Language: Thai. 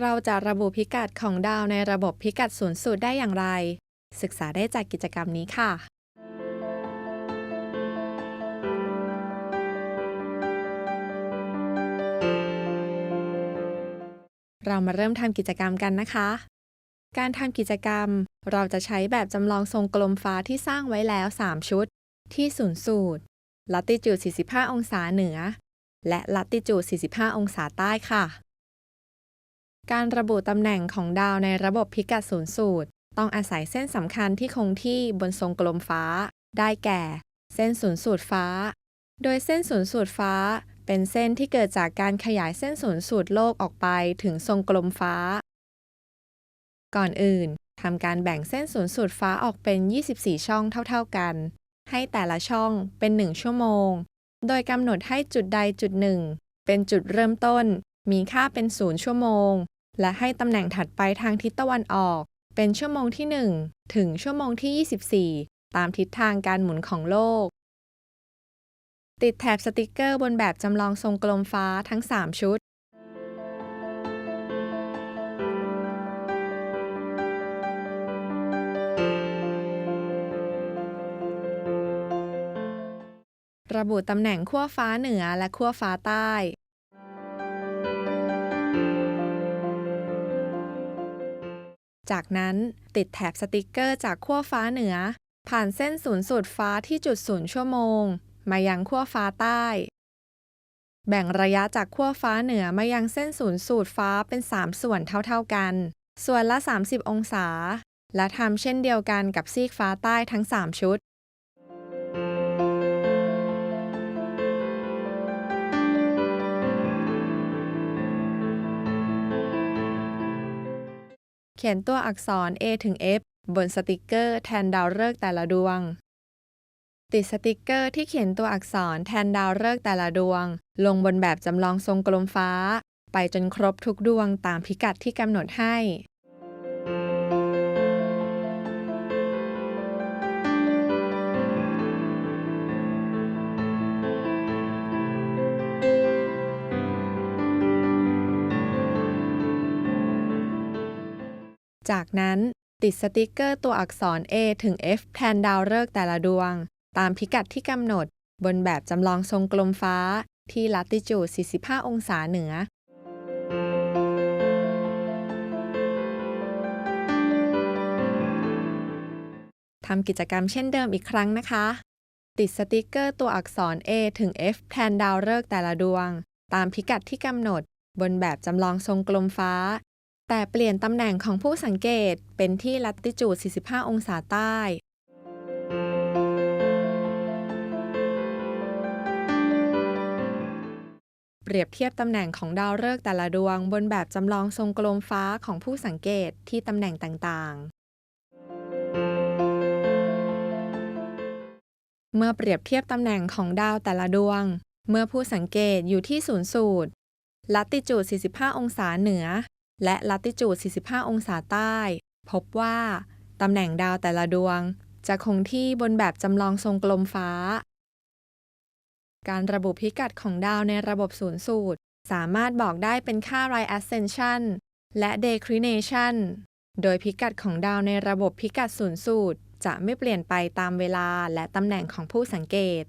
เราจะระบุพิกัดของดาวในระบบพิกัดศูนย์สูตรได้อย่างไร ศึกษาได้จากกิจกรรมนี้ค่ะ เรามาเริ่มทำกิจกรรมกันนะคะ การทำกิจกรรม เราจะใช้แบบจำลองทรงกลมฟ้าที่สร้างไว้แล้ว 3 ชุด ที่ศูนย์สูตรลัติจูด 45 องศาเหนือ และลัติจูด 45 องศาใต้ค่ะ การระบุตำแหน่งของดาวในระบบพิกัดศูนย์สูตร ต้องอาศัยเส้นสำคัญที่คงที่บนทรงกลมฟ้า ได้แก่ เส้นศูนย์สูตรฟ้า โดยเส้นศูนย์สูตรฟ้า เป็นเส้นที่เกิดจากการขยายเส้นศูนย์สูตรโลกออกไปถึงทรงกลมฟ้า ก่อนอื่นทำการแบ่งเส้นศูนย์สูตรฟ้าออกเป็น 24 ช่องเท่า ๆกัน ให้แต่ละช่องเป็น 1 ชั่วโมง โดยกำหนดให้จุดใดจุดหนึ่ง เป็นจุดเริ่มต้น มีค่าเป็น 0 ชั่วโมง และให้ตำแหน่งถัดไปทางทิศตะวันออก เป็นชั่วโมงที่ 1 ถึงชั่วโมงที่ 24 ตามทิศทางการหมุนของโลก ติดแถบสติกเกอร์บนแบบจำลองทรงกลมฟ้าทั้ง 3 ชุดระบุตำแหน่งขั้วฟ้าเหนือและขั้วฟ้าใต้ จากนั้นติดแถบสติกเกอร์จากขั้วฟ้าเหนือ ผ่านเส้นศูนย์สูตรฟ้าที่จุดศูนย์ชั่วโมง มายังขั้วฟ้าใต้ แบ่งระยะจากขั้วฟ้าเหนือมายังเส้นศูนย์สูตรฟ้าเป็น 3 ส่วนเท่าๆกัน ส่วนละ 30 องศา และทำเช่นเดียวกันกับซีกฟ้าใต้ทั้ง 3 ชุด เขียนตัวอักษร A ถึง F บนสติกเกอร์แทนดาวฤกษ์แต่ละดวง ติดสติกเกอร์ที่เขียนตัวอักษรแทนดาวฤกษ์แต่ละดวง ลงบนแบบจำลองทรงกลมฟ้า ไปจนครบทุกดวงตามพิกัดที่กำหนดให้ จากนั้นติดสติกเกอร์ตัวอักษร A ถึง F แทนดาวฤกษ์แต่ละดวง ตามพิกัดที่กำหนด บนแบบจำลองทรงกลมฟ้าที่ลัติจูด 45 องศาเหนือ ทำกิจกรรมเช่นเดิมอีกครั้งนะคะ ติดสติกเกอร์ตัวอักษร A ถึง F แทนดาวฤกษ์แต่ละดวง ตามพิกัดที่กำหนด บนแบบจำลองทรงกลมฟ้า แต่เปลี่ยนตำแหน่งของผู้สังเกตเป็นที่ลัติจูด 45 องศาใต้ เปรียบเทียบตำแหน่งของดาวฤกษ์แต่ละดวงบนแบบจำลองทรงกลมฟ้าของผู้สังเกตที่ตำแหน่งต่างๆ เมื่อเปรียบเทียบตำแหน่งของดาวแต่ละดวง เมื่อผู้สังเกตอยู่ที่ศูนย์สูตรลัติจูด 45 องศาเหนือ และลัติจูด 45 องศาใต้ พบว่า ตำแหน่งดาวแต่ละดวง จะคงที่บนแบบจำลองทรงกลมฟ้า การระบุพิกัดของดาวในระบบศูนย์สูตร สามารถบอกได้เป็นค่า right ascension และ declination โดยพิกัดของดาวในระบบพิกัดศูนย์สูตร จะไม่เปลี่ยนไปตามเวลาและตำแหน่งของผู้สังเกต